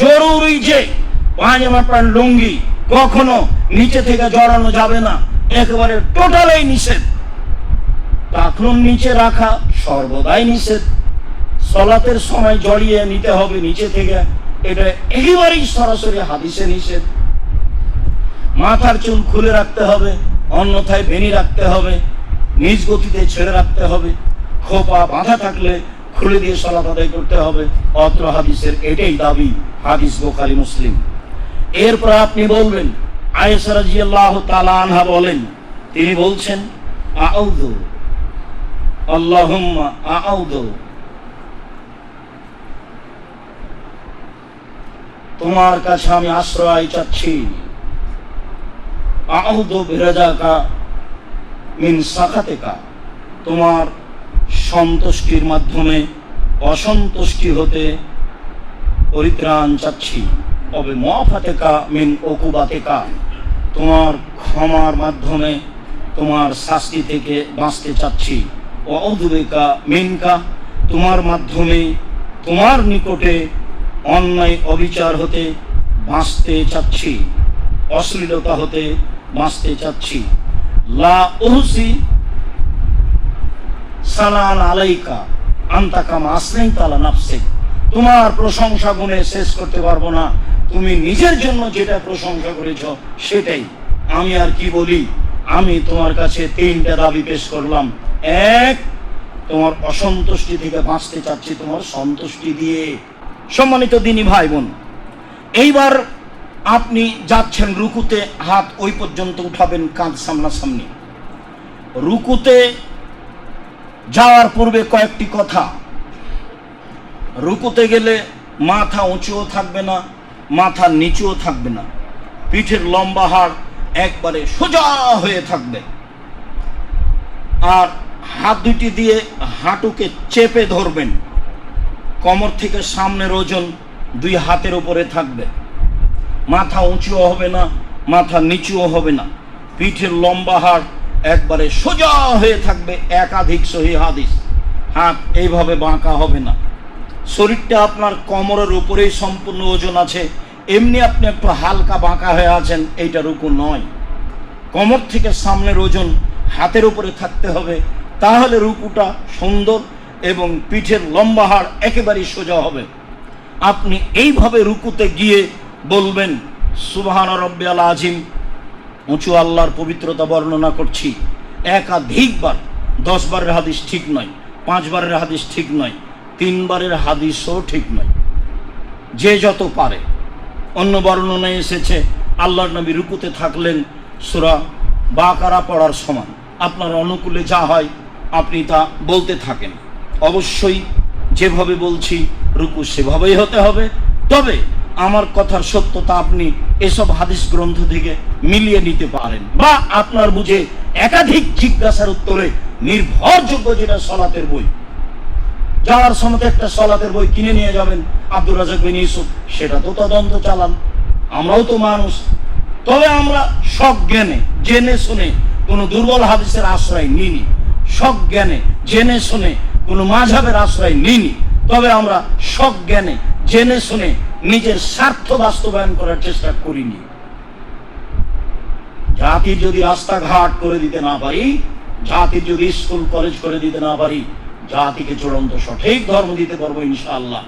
জরুরি যে পায়জামা প্যান্ট লুঙ্গি কখনো নিচে থেকে জড়ানো যাবে না, একেবারে টোটালাই নিষেধ। টাকলুন নিচে রাখা সর্বদাই নিষেধ। সলাতের সময় জড়িয়ে নিতে হবে নিচে থেকে, এটা একেবারেই সরাসরি হাদিসে নিষেধ। মাথার চুল খুলে রাখতে হবে, অন্যথায় বেনি রাখতে হবে, নিজ গতিতে ছেড়ে রাখতে হবে। খোপা বাঁধা থাকলে খুলে দিয়ে সলাত আদায় করতে হবে, অত্র হাদিসের এটাই দাবি। হাদিস বোখারি, মুসলিম। এরপর আপনি বলবেন আনহা বলেন, তিনি বলছেন তোমার কাছে আমি আশ্রয় চাচ্ছি। তোমার সন্তুষ্টির মাধ্যমে অসন্তুষ্টি হতে পরিত্রাণ চাচ্ছি। তবে মফাতেকা মিন অকুবাতেকা তোমার ক্ষমার মাধ্যমে তোমার শাস্তি থেকে বাঁচতে চাচ্ছি। অধুবেকা মিনকা। তোমার মাধ্যমে তোমার নিকটে অন্যায় অবিচার হতে বাঁচতে চাচ্ছি। অশ্লীলতা হতে বাঁচতে চাচ্ছি। লা উহসি সালান আলাইকা। আন্তাকাম আসলেই তালা নাফসে তোমার প্রশংসা গুণে শেষ করতে পারব না। তুমি নিজের জন্য যেটা প্রশংসা করেছ, সেটাই। আমি আর কি বলি? আমি তোমার কাছে তিনটা দাবি পেশ করলাম। এক, তোমার অসন্তুষ্টি থেকে বাঁচতে চাচ্ছি তোমার সন্তুষ্টি দিয়ে। সম্মানিত দিনই ভাই বোন এইবার আপনি যাচ্ছেন রুকুতে, হাত ওই পর্যন্ত উঠাবেন কাঁধ সামনাসামনি। রুকুতে যাওয়ার পূর্বে কয়েকটি কথা। রুকুতে গেলে মাথা উঁচুও থাকবে না, মাথা নিচুও থাকবে না। পিঠের লম্বা হাড় একবারে সোজা হয়ে থাকবে। আর হাত দুটি দিয়ে হাঁটুকে চেপে ধরবেন। কোমর থেকে সামনের ওজন দুই হাতের উপরে থাকবে। মাথা উঁচুও হবে না, মাথা নিচুও হবে না। পিঠের লম্বা হাড় একবারে সোজা হয়ে থাকবে একাধিক সহি হাদিস। হাত এইভাবে বাঁকা হবে না। শরীরটা আপনার কোমরের উপরেই সম্পূর্ণ ওজন আছে। এমনি আপনি একটু হালকা বাঁকা হয়ে আছেন, এইটা রুকু নয়। কোমর থেকে সামনের ওজন হাতের উপরে থাকতে হবে, তাহলে রুকুটা সুন্দর এবং পিঠের লম্বা হাড় একেবারেই সোজা হবে। আপনি এইভাবে রুকুতে গিয়ে বলবেন, সুবহান রব্বিয়াল আজিম, উঁচু আল্লাহর পবিত্রতা বর্ণনা করছি। একাধিকবার দশ বারের হাদিস ঠিক নয়, পাঁচবারের হাদিস ঠিক নয় তিনবারের হাদিসও ঠিক নয় যে যত পারে। অন্য বর্ণনায় এসেছে, আল্লাহর নবী রুকুতে থাকলেন সুরা বাকারা পড়ার সমান। আপনার অনুকূলে যা হয়, আপনি তা বলতে থাকেন। অবশ্যই যেভাবে বলছি, রুকু সেভাবেই হতে হবে। তবে আমার কথার সত্যতা আপনি এসব হাদিস গ্রন্থ থেকে মিলিয়ে নিতে পারেন বা আপনার বুঝে একাধিক জিজ্ঞাসার উত্তরে নির্ভরযোগ্য যেটা সলাতের বই। যাওয়ার সময় একটা সলাতের বই কিনে নিয়ে যাবেন আব্দুল রাজাক বিন ইউসুফ, সেটা তো তদন্ত চালান। আমরাও তো মানুষ। তবে আমরা সব জ্ঞানে, জেনে শুনে কোনো দুর্বল হাদিসের আশ্রয় সব জ্ঞানে, জেনে শুনে কোনো মাঝাবের আশ্রয় নিইনি। তবে আমরা সব জ্ঞানে, জেনে শুনে নিজের স্বার্থ বাস্তবায়ন করার চেষ্টা করিনি। জাতির যদি রাস্তাঘাট করে দিতে না পারি, জাতির যদি স্কুল, কলেজ করে দিতে না পারি জাতিকে চূড়ান্ত সঠিক ধর্ম দিতে পারব ইনশাআল্লাহ।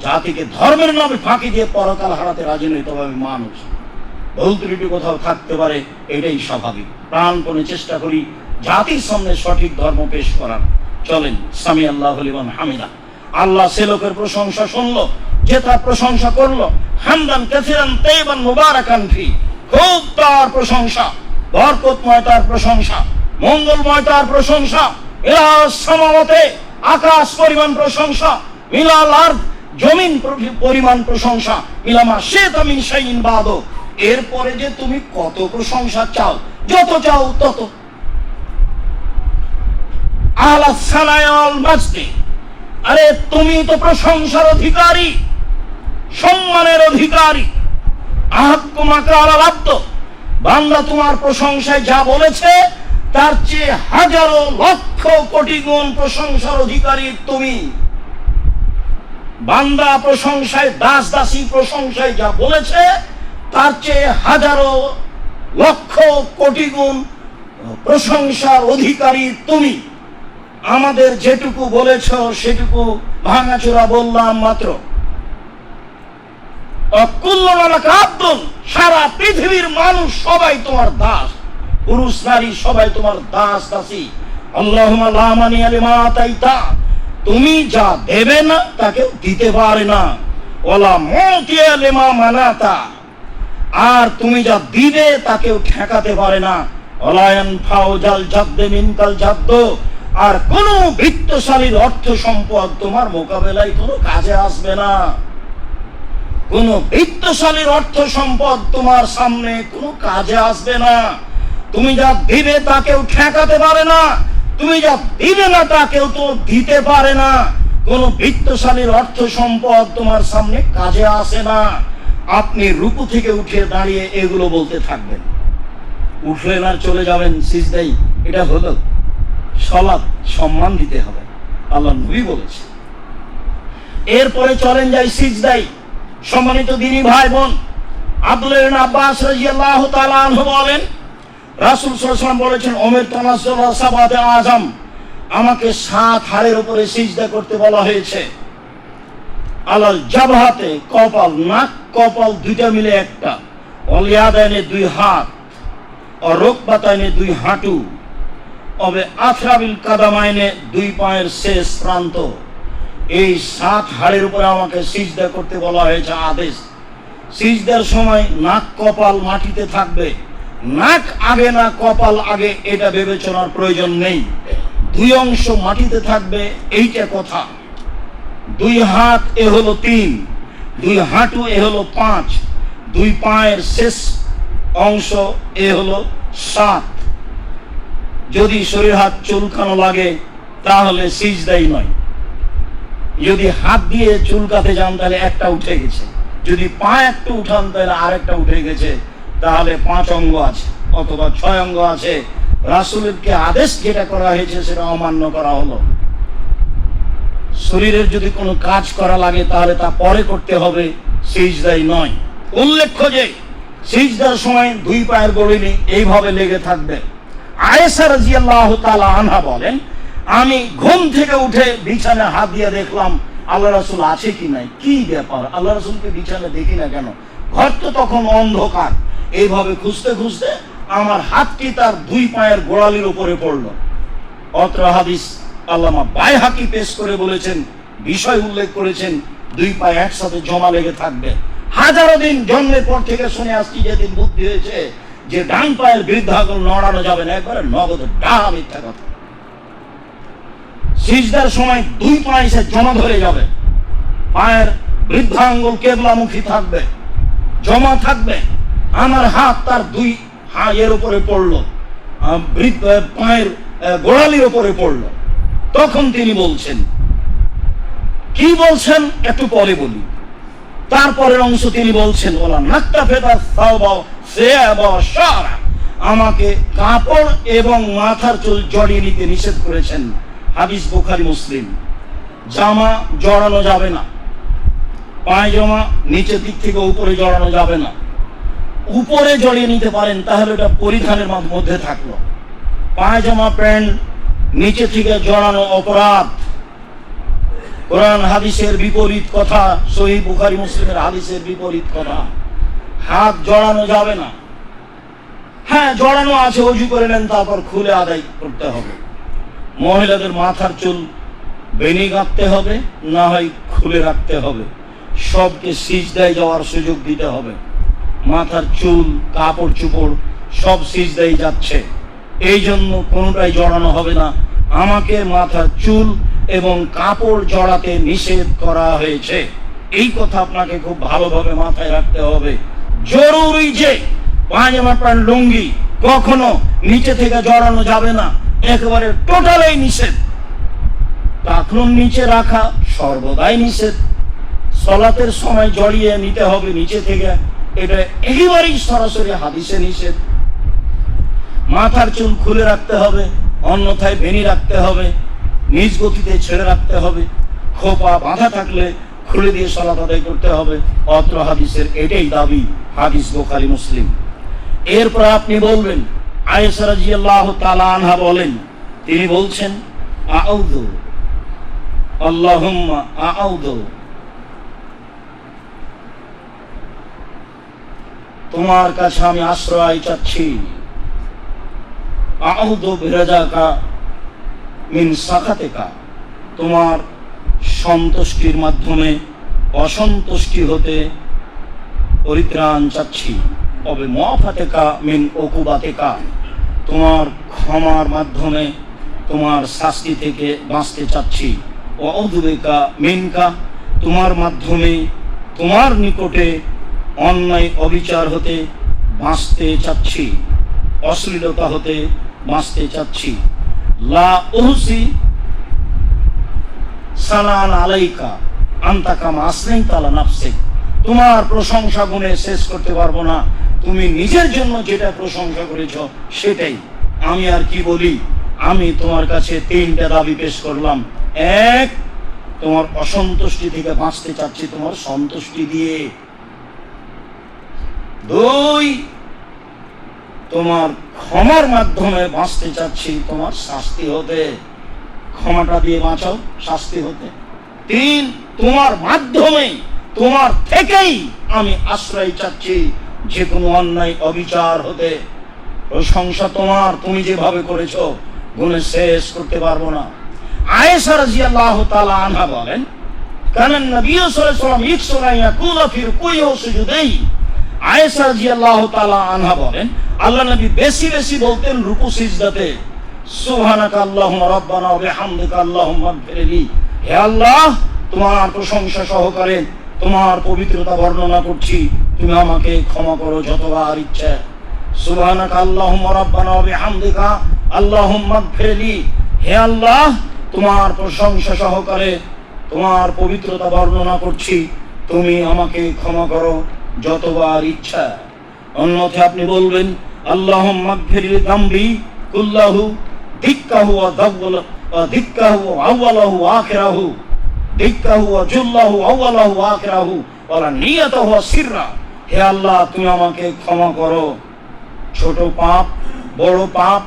জাতিকে ধর্মের নামে ফাঁকি দিয়ে পরকাল হারাতে রাজি নই তবে মানুষ। ভুল ত্রুটি কোথাও থাকতে পারে, এটাই স্বাভাবিক। প্রাণপণে চেষ্টা করি জাতির সামনে সঠিক ধর্ম পেশ করার। চলেন সামি আল্লাহ হামিদা। আল্লাহ সে লোকের প্রশংসা শুনলো, যে তার প্রশংসা করল। হামদান কাসিরান তাইবান মুবারাকান ফি। খুব তার প্রশংসা, বরকতময় তার প্রশংসা, মঙ্গলময় তার প্রশংসা। সমামতে আকাশ পরিমাণ প্রশংসা মিলাল আর জমিন পরিমাণ প্রশংসা। মিলামা সে বাদ। এরপরে যে তুমি কত প্রশংসা চাও, যত চাও তত। আরে তুমি তো প্রশংসার অধিকারী, সম্মানের অধিকারী। আহাক্কুমাকার লাব্দ বান্দা তোমার প্রশংসায় যা বলেছে তার চেয়ে হাজারো লক্ষ কোটি গুণ প্রশংসার অধিকারী তুমি। বান্দা প্রশংসায় দাস দাসী প্রশংসায় যা বলেছে, তার চেয়ে হাজারো লক্ষ কোটি গুণ প্রশংসার অধিকারী তুমি। আমাদের যেটুকু বলেছ, সেটুকু ভাঙাচোরা বললাম মাত্র। অকুল্লমালাকা আব্দুল, সারা পৃথিবীর মানুষ সবাই তোমার দাস। পুরুষ, নারী, সবাই তোমার দাস, দাসী। তুমি যা দেবে না তাকে দিতে পারে না। OLA lima মানাতা। আর তুমি যা দিবে, তাকেও ঠেকাতে পারে না। অলায়ন ফাউজাল জাদ্দে মিনকাল জাদ্দ। আর কোন বৃত্তশালীর অর্থ সম্পদ তোমার মোকাবেলায় কোনো কাজে আসবে না। কোন বৃত্তশালীর অর্থ সম্পদ তোমার সামনে কোনো কাজে আসবে না। তুমি যা দিবে তাকেও ঠেকাতে পারে না। তুমি যা দিবে না তা কেউ তো দিতে পারে না। কোন বৃত্তশালীর অর্থ সম্পদ তোমার সামনে কাজে আসে না। আপনি রূপু থেকে উঠে দাঁড়িয়ে এগুলো বলতে থাকবেন। উঠলেন আর চলে যাবেন সিজদাই। এটা হলো সলাৎ সম্মান দিতে হবে। আল্লাহ নবী বলেছে এরপরে চলেন যাই সিজদাই। সম্মানিত দিনী ভাই বোন, আব্দুল আব্বাস রাদিয়াল্লাহু তাআলা বলেন রাসূল ওয়াসাল্লাম বলেছেন, ওমর তানাসুল সাবাতে আজম। আমাকে সাত হাড়ের উপরে সিজদা করতে বলা হয়েছে। আলাল জাবহাতে, কপাল, নাক, কপাল দুইটা মিলে একটা। অলিয়াদাইনে দুই হাত ও রোকবাতাইনে দুই হাঁটু। অবে আফরাবিল কাদামাইনে দুই পায়ের শেষ প্রান্ত। এই সাত হাড়ের উপরে আমাকে সিজদা করতে বলা হয়েছে আদেশ। সিজদার সময় নাক, কপাল মাটিতে থাকবে। নাক আগে না কপাল আগে, এটা বিবেচনার প্রয়োজন নেই। দুই অংশ মাটিতে থাকবে, এইটা কথা। দুই হাত এ হলো তিন, দুই হাঁটু এ হলো পাঁচ, দুই পায়ের শেষ অংশ এ হলো সাত। যদি শরীর হাত চুলকানো লাগে, তাহলে সিজদাই নয়। যদি হাত দিয়ে চুলকাতে যান, তাহলে একটা উঠে গেছে। যদি পা একটা উঠান, তাহলে আরেকটা উঠে গেছে। তাহলে পাঁচ অঙ্গ আছে অথবা ছয় অঙ্গ আছে। রাসুলেরকে আদেশ যেটা করা হয়েছে সেটা অমান্য করা হলো। শরীরের যদি কোনো কাজ করা লাগে তাহলে তা পরে করতে হবে সিজদাই নয়। উল্লেখ্য যে সিজদার সময় দুই পায়ের গড়িনি এইভাবে লেগে থাকবে। আয়েশা রাজিয়াল্লাহ তাআলা আনহা বলেন আমি ঘুম থেকে উঠে বিছানায় হাত দিয়ে দেখলাম আল্লাহ রাসুল আছে কি নাই? কি ব্যাপার? আল্লাহ রাসুলকে বিছানা দেখি না কেন? ঘর তো তখন অন্ধকার। এইভাবে খুঁজতে খুঁজতে আমার হাতটি তার দুই পায়ের গোড়ালির উপরে পড়ল। অত্র হাদিস আল্লামা বাইহাকি পেশ করে বলেছেন, বিষয় উল্লেখ করেছেন, দুই পায়ে একসাথে জমা লেগে থাকবে। হাজারো দিন জন্মের পর থেকে শুনে আসছি যেদিন বুদ্ধি হয়েছে যে ডান পায়ের বৃদ্ধাগুলো নড়ানো যাবে না, একবারে নগদ ডা মিথ্যা কথা। সিজদার সময় দুই পা এসে জমা ধরে যাবে। পায়ের বৃদ্ধাঙ্গুল কেবলামুখী থাকবে। জমা থাকবে। আমার হাত তার দুই হায়ের উপরে পড়ল পায়ের গোড়ালির উপরে পড়ল। তখন তিনি বলছেন, কি বলছেন একটু পরে বলি। তারপরের অংশ তিনি বলছেন, ওলা নাক্তা ফেদা সারা আমাকে কাপড় এবং মাথার চুল জড়িয়ে নিতে নিষেধ করেছেন হাদিস বুখারি, মুসলিম। জামা জড়ানো যাবে না, পায়জামা নিচের দিক থেকে উপরে জড়ানো যাবে না। উপরে জড়িয়ে নিতে পারেন, তাহলে ওটা পরিধানের মধ্য- থাকল। পায়জামা, প্যান্ট, নিচে থেকে জড়ানো অপরাধ। কোরআন, হাদিসের বিপরীত কথা, সহি বুখারি, মুসলিমের হাদিসের বিপরীত কথা। হাত জড়ানো যাবে না। হ্যাঁ জড়ানো আছে, অজু করে নেন, তারপর খুলে আদায় করতে হবে। মহিলাদের মাথার চুল বেনি গাঁথতে হবে, না হয় খুলে রাখতে হবে। সবকে সিজদায় যাওয়ার সুযোগ দিতে হবে। মাথার চুল, কাপড় চুপড় সব সিজদাই যাচ্ছে। এই জন্য কোনোটাই জড়ানো হবে না। আমাকে মাথার চুল এবং কাপড় জড়াতে নিষেধ করা হয়েছে। এই কথা আপনাকে খুব ভালোভাবে মাথায় রাখতে হবে। জরুরি যে পায়জামা প্যান্ট, লুঙ্গি কখনো নিচে থেকে জড়ানো যাবে না। একেবারে টোটালাই নিষেধ। টাকলুন নিচে রাখা সর্বদাই নিষেধ। সলাতের সময় জড়িয়ে নিতে হবে নিচে থেকে। এটা একেবারেই সরাসরি হাদিসে নিষেধ। মাথার চুল খুলে রাখতে হবে, অন্যথায় বেনি রাখতে হবে, নিজ গতিতে ছেড়ে রাখতে হবে, খোপা বাঁধা থাকলে খুলে দিয়ে সালাত আদায় করতে হবে, অত্র হাদিসের এটাই দাবি হাদিস বোখারি মুসলিম। এরপর আপনি বলবেন, আয়েশা রাদিয়াল্লাহু তাআলা আনহা বলেন, তিনি বলছেন, আউযু, আল্লাহুম্মা, আউযু তোমার কাছে আমি আশ্রয় চাচ্ছি। তোমার সন্তুষ্টির মাধ্যমে অসন্তুষ্টি হতে পরিত্রাণ চাচ্ছি। তবে মফাতেকা মিন ওকুবাতেকা তোমার ক্ষমার মাধ্যমে তোমার শাস্তি থেকে বাঁচতে চাচ্ছি। অধুবেকা মিনকা। তোমার মাধ্যমে তোমার নিকটে অন্যায় অবিচার হতে বাঁচতে চাচ্ছি, অশ্লীলতা হতে বাঁচতে চাচ্ছি। লা উহসি সানান আলাইকা আন্তাকাম আসলেই তালা নাফসে তোমার প্রশংসা গুণে শেষ করতে পারব না। তুমি নিজের জন্য যেটা প্রশংসা করেছ, সেটাই। আমি আর কি বলি? আমি তোমার কাছে তিনটা দাবি পেশ করলাম। এক, তোমার অসন্তুষ্টি থেকে বাঁচতে চাচ্ছি তোমার সন্তুষ্টি দিয়ে। দুই, তোমার ক্ষমার মাধ্যমে বাঁচতে চাচ্ছি, তোমার শাস্তি হতে। ক্ষমাটা দিয়ে বাঁচাও, শাস্তি হতে। তিন, তোমার মাধ্যমে, তোমার থেকেই আমি আশ্রয় চাচ্ছি যে কোনো অন্যায়, অবিচার হতে। প্রশংসা তোমার, তুমি যেভাবে করেছ, গুণে শেষ করতে পারব না। আয়েশা রাদিয়াল্লাহু তাআলা আনহা বলেন কারণ নবী সাল্লাল্লাহু আলাইহি ওয়াসাল্লাম ইকসুরা ইয়াকুলা ফি রুকুই ওয়া আয়েশা রাদিয়াল্লাহু তাআলা আনহা বলেন, আল্লাহ নবী বেশি বেশি বলতেন রুকু সিজদাতে। সুবহানাকা আল্লাহুম্মা রাব্বানা ওয়া বিহামদিকা আল্লাহুম্মা গফিরলি হে আল্লাহ, তোমার প্রশংসা সহকারে তোমার পবিত্রতা বর্ণনা করছি। তুমি আমাকে ক্ষমা করো যতবার ইচ্ছা। সুবহানাকা আল্লাহুম্মা রাব্বানা ওয়া বিহামদিকা আল্লাহুম্মা গফিরলি হে আল্লাহ, তোমার প্রশংসা সহকারে তোমার পবিত্রতা বর্ণনা করছি। তুমি আমাকে ক্ষমা করো যতবার ইচ্ছা। অন্যথা আপনি বলবেন আল্লাহ হে আল্লাহ, তুমি আমাকে ক্ষমা করো। ছোট পাপ, বড় পাপ,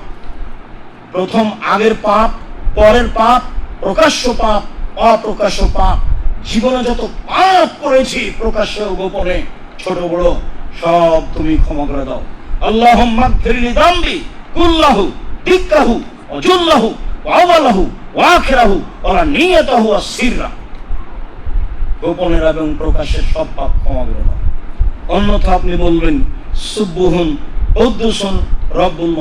প্রথম আগের পাপ, পরের পাপ, প্রকাশ্য পাপ, অপ্রকাশ্য পাপ। জীবনে যত পাপ করেছি প্রকাশ্য গোপনে। ছোট বড়, সব তুমি ক্ষমা করে দাও। আল্লাহ দাম্বি, কুল্লাহু, দিক্কাহু, অজুল্লাহু আওয়ালাহু ওয়াখিরাহু, ওয়া নিয়াতাহু, ওয়া সিররা। গোপনের এবং প্রকাশের সব পাপ ক্ষমা করে দাও। অন্যথা আপনি বলবেন সুব্বুহুন রব্বুল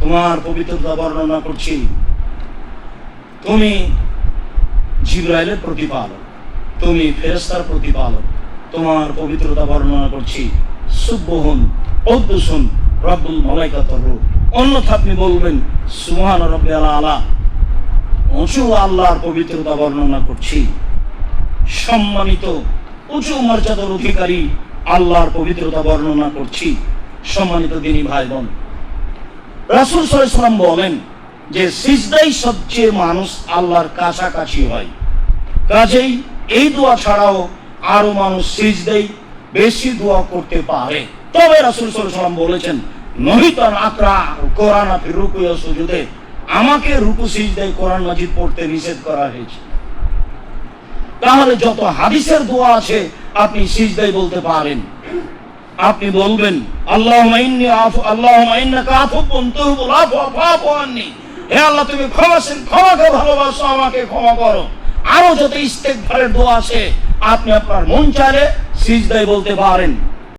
তোমার পবিত্রতা বর্ণনা করছি। তুমি জিব্রাইলের প্রতিপালক, তুমি ফেরেস্তার প্রতিপালক। তোমার পবিত্রতা বর্ণনা করছি। সুব্বহন অদ্দুসন রব্বুল মালাইকাতর রূপ অন্যথা আপনি বলবেন, সুবহান রব্বিল আলা উঁচু আল্লাহর পবিত্রতা বর্ণনা করছি। সম্মানিত, উঁচু মর্যাদার অধিকারী আল্লাহর পবিত্রতা বর্ণনা করছি। সম্মানিত দিনী ভাই বোন রাসুল সাল্লাম বলেন যে সিজদাই সবচেয়ে মানুষ আল্লাহর কাছাকাছি হয়। কাজেই এই দোয়া ছাড়াও আরও মানুষ সিজদাই বেশি দোয়া করতে পারে। তবে রাসুল সাল্লাম বলেছেন আকরা, কোরআন আমাকে রুকু কোরআন, মাজিদ পড়তে নিষেধ করা হয়েছে। তাহলে যত হাদিসের দোয়া আছে, আপনি বলতে পারেন। আপনি বলবেন আল্লাহ হে আল্লাহ, তুমি ক্ষমাসীন ক্ষমাকে ভালোবাসো, আমাকে ক্ষমা করো। আরও যত ইস্তেকভারের দোয়া আছে আপনি আপনার মন চাইলে সিজদাই বলতে পারেন।